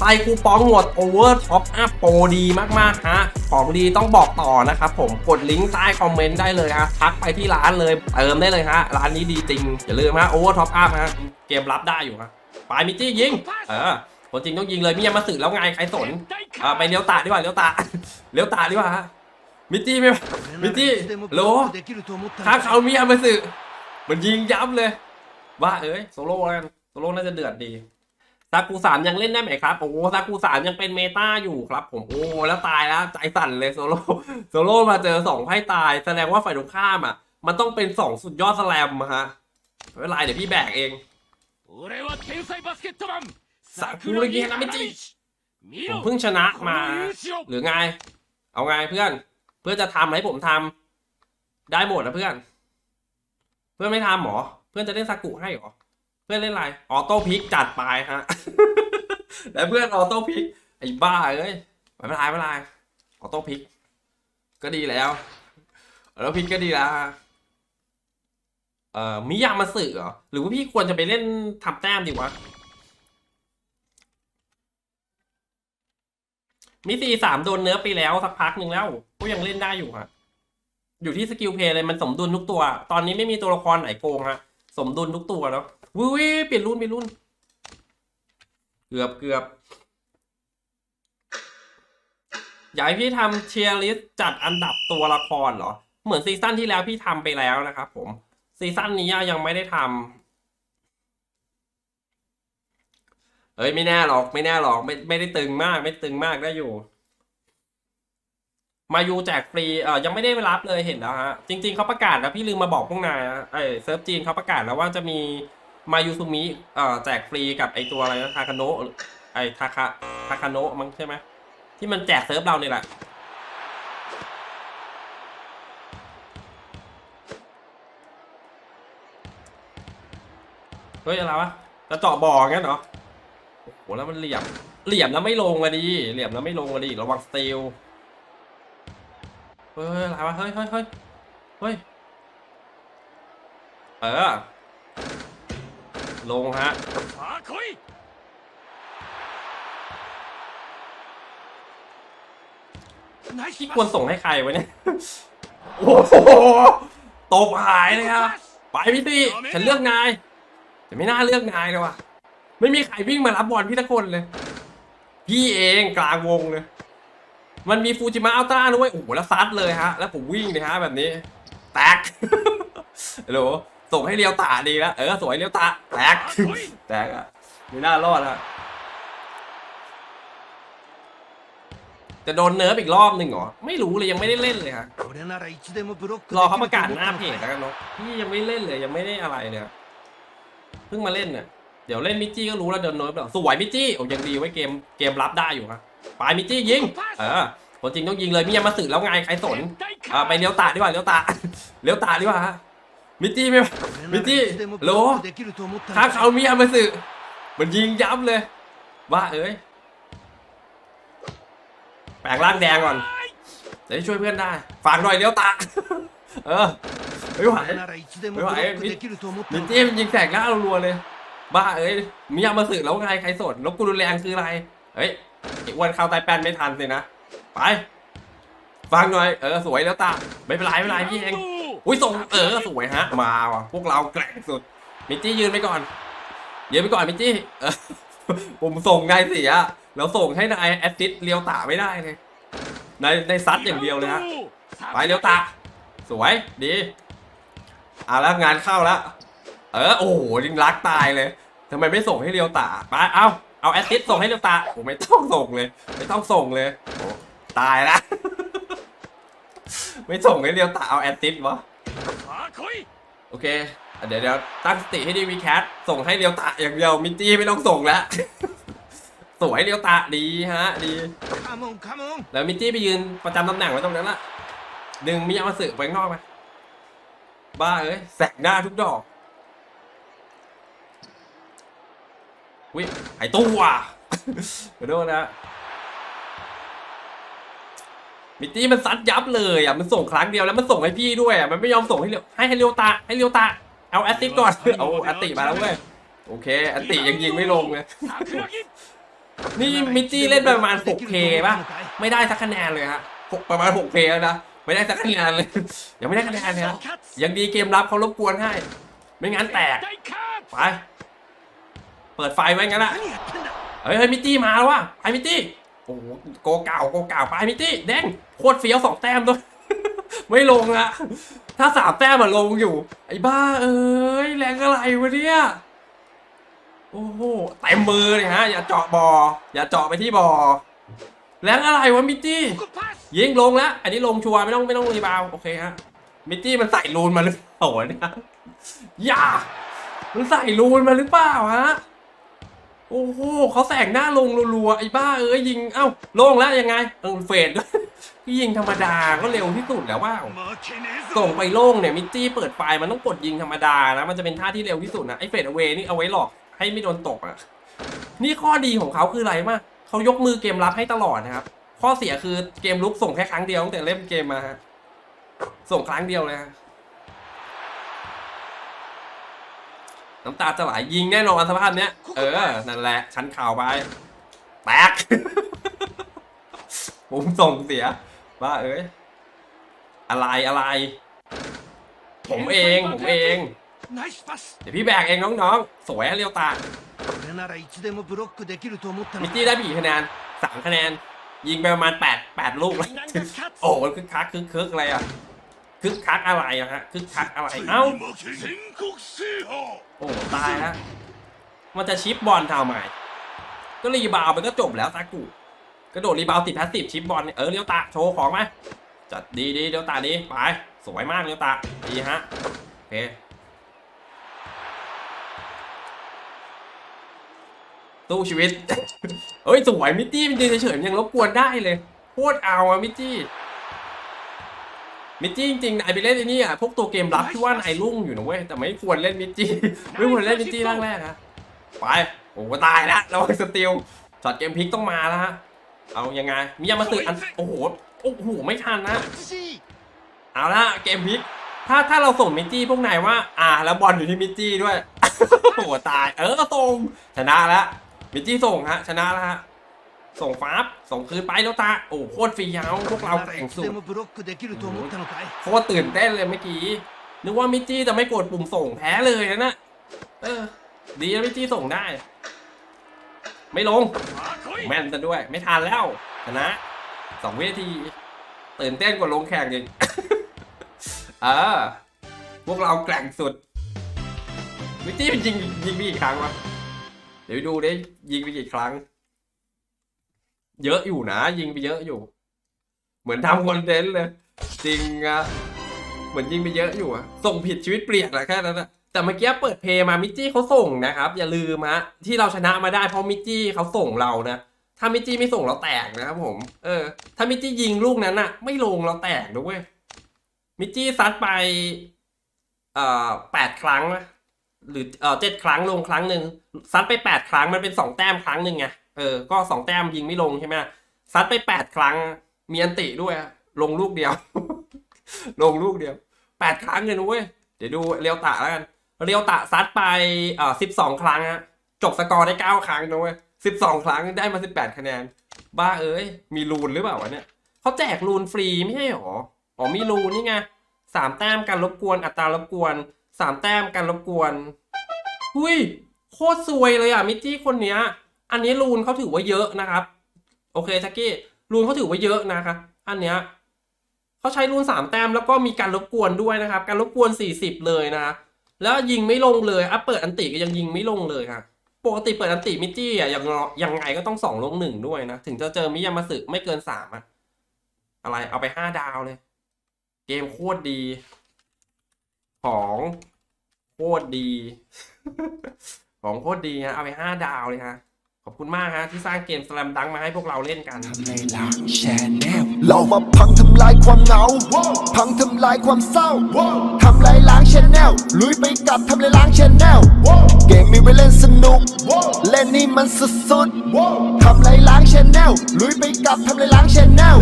ใส่คูปองหมดโอเวอร์ท็อปอัพโปรดีมากๆฮะของดีต้องบอกต่อนะครับผมกดลิงก์ใต้คอมเมนต์ได้เลยฮะทักไปที่ร้านเลยเติมได้เลยฮะร้านนี้ดีจริง อย่าลืมฮะโอเวอร์ท็อปอัพฮะเกมรับได้อยู่ฮะไปมิจี้ยิงเออคนจริงต้องยิงเลยมียามาสึแล้วไงใครสนอ่าไปเลี้ยวตาดีกว่าเลี้ยวตาเลี้ยวตาดีกว่าฮะมิจี้ไม่มิจี้โลข้าเขามียามาสึมันยิงยับเลยว่าเอ้ยโซโล่แล้วกันโซโล่น่าจะเดือดดี ซากูสามยังเล่นได้ไหมครับ โอ้ซากูสามยังเป็นเมตาอยู่ครับ ผมโอ้แล้วตายแล้วใจสั่นเลยโซโลโซโลมาเจอสองไพ่ตาย แสดงว่าฝ่ายตรงข้ามอะ มันต้องเป็นสองสุดยอดสแลมฮะไม่เวลาไรเดี๋ยวพี่แบกเองซากุระกิฮนามิผมเพิ่งชนะมา หรือไง เอาไงเพื่อน เพื่อจะทำให้ผมทำได้หมดนะเพื่อน เพื่อนไม่ทำหรอ เพื่อนจะเล่นซากุให้หรอ เพื่อนเล่นอะไรออโต้พิกจัดไปฮะแต่เพื่อนออโต้พิกไอ้บ้าเอ้ยไม่เป็นไรไม่เป็นไรออโต้พิก ก็ดีแล้วออโต้พิกก็ดีแล้วฮะเอ่อมิยามาสึเหรอหรือว่าพี่ควรจะไปเล่นทำแต้มดีวะมิซีสามโดนเนื้อไปแล้วสักพักหนึ่งแล้วก็ยังเล่นได้อยู่ฮะอยู่ที่สกิลเพย์เลยมันสมดุลทุกตัว ตอนนี้ไม่มีตัวละครไหนโกงฮะ สมดุลทุกตัวเนาะวิ ววิเปลี่ยนรุ่นเปลี่ยนรุ่น เกือบเกือบอยากให้พี่ทำเชียร์ลิสต์จัดอันดับตัวละครเหรอ เหมือนซีซั่นที่แล้วพี่ทำไปแล้วนะครับผม ซีซั่นนี้ยังไม่ได้ทำเอ้ยไม่แน่หรอก ไม่แน่หรอกไม่ไม่ได้ตึงมาก ไม่ตึงมากได้อยู่ มายูแจกฟรีเออยังไม่ได้รับเลยเห็นแล้วฮะ จริง ๆเขาประกาศแล้วพี่ลืมมาบอกพวกนายไอเซิร์ฟจีนเขาประกาศแล้วว่าจะมี มายูซูมิเอ่อแจกฟรีกับไอตัวอะไรนะทาคาโนะไอทาคาทาคาโนะมั้งใช่ไหมที่มันแจกเซิร์ฟเราเนี่ยแหละเฮ้ยอะไรวะจะเจาะบ่องั้นเหรอโอ้โหแล้วมันเหลี่ยม เหลี่ยมแล้วไม่ลงอะดิเหลี่ยมแล้วไม่ลงอะดิระวังสตีลเฮ้ยอะไรวะเฮ้ยเฮ้ยเฮ้ยเฮ้ยเออ ลงฮะควรส่งให้ใครวะเนี่ย โอ้โหตบหายเลยครับ ไปพี่ตีฉันเลือกนาย แต่ไม่น่าเลือกนายเลยว่ะ ไม่มีใครวิ่งมารับบอลพี่ทุกคนเลย พี่เองกลางวงเลย มันมีฟูจิมะอัลต้าด้วย โอ้โหแล้วซัดเลยฮะ แล้วผมวิ่งเลยฮะแบบนี้ แตกฮัลโหล ส่งให้เลี้ยวตาดีแล้วเออสวยเลี้ยวตาแตกแตกอะมีหน้ารอดฮะจะโดนเนิร์ฟอีกรอบหนึ่งเหรอไม่รู้เลยยังไม่ได้เล่นเลยฮะรอเขาประกาศหน้าเพจแล้วกันเนาะพี่ยังไม่เล่นเลยยังไม่ได้อะไรเนี่ยเพิ่งมาเล่นเนี่ยเดี๋ยวเล่นมิจี้ก็รู้แล้วโดนเนิร์ฟแล้วสวยมิจี้โอ้ยังดีไว้เกมเกมรับได้อยู่ฮะไปมิจี้ยิงเออคนจริงต้องยิงเลยมิยามาสึแล้วไงใครสนไปเลี้ยวตาดีกว่าเลี้ยวตาเลี้ยวตาดีกว่าฮะ มิตี้ไม่มิตี้โลถ้าเขามีอามาสื่อมันยิงย้ำเลยบ้าเอ้ยแปลงร่างแดงก่อนจะได้ช่วยเพื่อนได้ฝากหน่อยเลี้ยวตาเออไม่ไหวไม่ไหวมิตี้มันยิงแตกล้ารัวเลย บ้าเอ้ยมีอามาสื่อแล้วไงใครสดแล้วกูรุนแรงคืออะไรเฮ้ยอ้วนข้าใต้แป้นไม่ทันเลยนะไปฟังหน่อยเออสวยแล้วตาไม่เป็นไรไม่เป็นไรพี่เอง อุ้ยส่งเออสวยฮะ มาว่ะพวกเราแกร่งสุด มิจี้ยืนไปก่อนยืนไปก่อนมิจี้ผมส่งไงยเสียแล้วส่งให้นายแอสซิสเลียวตาไม่ได้เลยในในซัดอย่างเดียวเลยฮะไปเลียวตาสวยดีเอาแล้วงานเข้าแล้วเออโอ้โหลิงรักตายเลยทำไมไม่ส่งให้เลียวตาไปเอาเอาแอสซิสส่งให้เลียวตาผมไม่ต้องส่งเลย ไม่ต้องส่งเลยตายละไม่ส่งให้เลียวตาเอาแอสซิสวะ โอเค เดี๋ยวเดี๋ยวตั้งสติให้ดีวีแคทส่งให้เรียวตะอย่างเดียวมินตี้ไม่ต้องส่งแล้วสวยเรียวตะดีฮะดีแล้วมินตี้ไปยืนประจำตำแหน่งไว้ตรงนั้นละหนึ่งมิยามาสึไปข้างนอกไหมบ้าเอ้ยแสกหน้าทุกดอกวิหายตัว่ะขอโทษนะ มิตี้มันซัดยับเลยอะมันส่งครั้งเดียวแล้วมันส่งให้พี่ด้วยอะมันไม่ยอมส่งให้เรียวให้ให้เรียวตาให้เรียวตาเอาแอสติก่อนเอาแอสติมาแล้วเว้ยโอเคแอสติยังยิงไม่ลงเลยนี่มิตี้เล่นประมาณ 6K ป่ะไม่ได้สักคะแนนเลยฮะประมาณ 6K แล้วนะไม่ได้สักคะแนนเลยยังไม่ได้คะแนนเลยยังดีเกมรับเขารบกวนให้ ไม่งั้นแตกไปเปิดไฟไว้งั้นละเฮ้ยมิตี้มาแล้วว่ะไอ้มิตี้ โอ้โหกเก่าโกเก่าไปพี่ตี้แดงโคตรเฟี้ยวสองแต้มด้วยไม่ลงอะถ้าสามแต้มอะลงอยู่ ไอ้บ้าเอ้ยแรงอะไรวะเนี่ยโอ้โหเต็มมือเลยฮะ อย่าเจาะบออย่าเจาะไปที่บอแรงอะไรวะมิตตี้ยิงลงแล้ว อันนี้ลงชัวร์ไม่ต้องไม่ต้องรีบาวโอเคฮะมิตตี้มันใส่รูนมาหรือเปล่าเนี่ยอย่ามันใส่รูนมาหรือเปล่าฮะ โอ้โหเขาแสงหน้าลงรัวๆไอ้บ้าเอ้ยยิงเอ้าโล่งแล้วยังไงเออเฟดด้วยยิงธรรมดาก็เร็วที่สุดแล้วว่าส่งไปโล่งเนี่ยมิจี้เปิดไฟมันต้องกดยิงธรรมดานะมันจะเป็นท่าที่เร็วที่สุดนะไอ้เฟดเวนี่เอาไว้หลอกให้ไม่โดนตกอะนี่ข้อดีของเขาคืออะไรมากเขายกมือเกมรับให้ตลอดนะครับ ข้อเสียคือเกมลุกส่งแค่ครั้งเดียวตั้งแต่เล่นเกมมาส่งครั้งเดียวเลยฮะ น้ำตาจะไหลยยิงแน่นอนสภาพเนี้ย เออ นั่นแหละชั้นข่าวไป แตก ผมส่งเสียว่าเอ้ย อะไรอะไร ผมเอง ผมเอง เดี๋ยวพี่แบกเองน้องๆ สวยเรียวตามิตี้ได้ไปกี่คะแนนสามคะแนน ยิงไปประมาณแปดแปดลูกเลยโอ้คึกคักคึกคึกอะไรอะ คึกคักอะไรฮะคึกคักอะไรเอ้าโอ้ตายฮะมันจะชิปบอลทาำไมก็รีบาวมันก็จบแล้วซากุกระโดดรีบาวติดแพสซีฟชิปบอลเออเลี้ยวตาโชว์ของไหมจัดดีดีเลี้ยวตาดีไปสวยมากเลี้ยวตาดีฮะโอเคตู้ชีวิต เฮ้ย สวยมิตี้มันยืนเฉยยังรบกวนได้เลย โคตรเอาอะมิตี้ มิตตี้จริงๆนายไปเล่นไอ้นี่อะพวกตัวเกมรับที่ว่านายรุ่งอยู่นะเว้ยแต่ไม่ควรเล่นมิตตี้ไม่ควรเล่นมิตตี้ร่างแรกฮะไปโอ้โหตายแล้วระวังสติลช็อตเกมพลิกต้องมาแล้วฮะเอายังไงมียามาสึอันโอ้โหโอ้โหไม่ทันนะしいเอาละเกมพลิกถ้าถ้าเราส่งมิตจี้พวกนายว่า อ่า แล้วบอลอยู่ที่มิตจี้ด้วยโอ้โหตาย เออส่งชนะแล้วมิตจี้ส่งฮะชนะแล้วฮะ ส่งฟาบส่งคืนไปแล้วตา โอ้โคตรฟรียาวพวกเราแต่งสุดโคตรตื่นเต้นเลยเมื่อกี้ นึกว่ามิจี้จะไม่กดปุ่มส่งแพ้เลยนะ เออ ดีมิจี้ส่งได้ ไม่ลง แม่นซะด้วย ไม่ทันแล้วชนะสองเวทีตื่นเต้นกว่าลงแข่งอีกเออ พวกเราแกร่งสุด มิตี้ยิงยิงไปกี่ครั้งวะ เดี๋ยวดูได้ยิงไปกี่ครั้ง เยอะอยู่นะ ยิงไปเยอะอยู่ เหมือนทำคอนเทนต์เลย จริงอะเหมือนยิงไปเยอะอยู่อะส่งผิดชีวิตเปลี่ยนแหละแค่นั้นอะแต่เมื่อกี้เปิดเพลย์มามิจจี้เขาส่งนะครับ อย่าลืมฮะที่เราชนะมาได้เพราะมิจจี้เขาส่งเรานะถ้ามิจจี้ไม่ส่งเราแตกนะครับผมเออ ถ้ามิจจี้ยิงลูกนั้นอะไม่ลงเราแตกด้วยมิจจี้ซัดไปเอ่อแปดครั้งนะหรือเอ่อเจ็ดครั้งลงครั้งหนึ่งซัดไปแปดครั้งมันเป็นสองแต้มครั้งหนึ่งไง เออ ก็สองแต้มยิงไม่ลงใช่ไหมซัดไปแปดครั้ง มีอันติด้วย ลงลูกเดียว ลงลูกเดียวแปดครั้งเลยนะเว้ย เดี๋ยวดูเรียวตะแล้วกัน เรียวตะซัดไปเอ่อสิบสองครั้งฮะ จบสกอร์ได้เก้าครั้งนะเว้ยสิบสองครั้งได้มาสิบแปดคะแนน บ้าเอ้ย มีรูนหรือเปล่าวะเนี่ยเขาแจกรูนฟรีไม่ใช่หรอ อ๋อมีรูนนี่ไงสามแต้มการรบกวนอัตรารบกวนสามแต้มการรบกวน หุ้ย โคตรซวยเลยอะมิจี้คนเนี้ย อันนี้รูนเขาถือว่าเยอะนะครับ โอเคชักกี้รูนเขาถือว่าเยอะนะครับอันเนี้ยเขาใช้รูนสามแต้มแล้วก็มีการรบกวนด้วยนะครับ การรบกวนสี่สิบเลยนะแล้วยิงไม่ลงเลยอะเปิดอันติก็ยังยิงไม่ลงเลยครับปกติเปิดอันติมิจี้อะยังยังไงก็ต้องสองลงหนึ่งด้วยนะ ถึงจะเจอมิยามาสึไม่เกินสามอะอะไรเอาไปห้าดาวเลย เกมโคตรดี ของโคตรดี ของโคตรดีฮะเอาไปห้าดาวเลยฮะ ขอบคุณมากฮะที่สร้างเกมสแลมดังมาให้พวกเราเล่นกันทำในหลังแชนแนลเรามาพังทำลายความเหงา พังทำลายความเศร้า ทำลายล้างชแนลลุยไปกับทำลายล้างชแนลเกมมีไว้เล่นสนุก เล่นนี่มันสุดๆทำลายล้างชแนลลุยไปกับทำลายล้างชแนล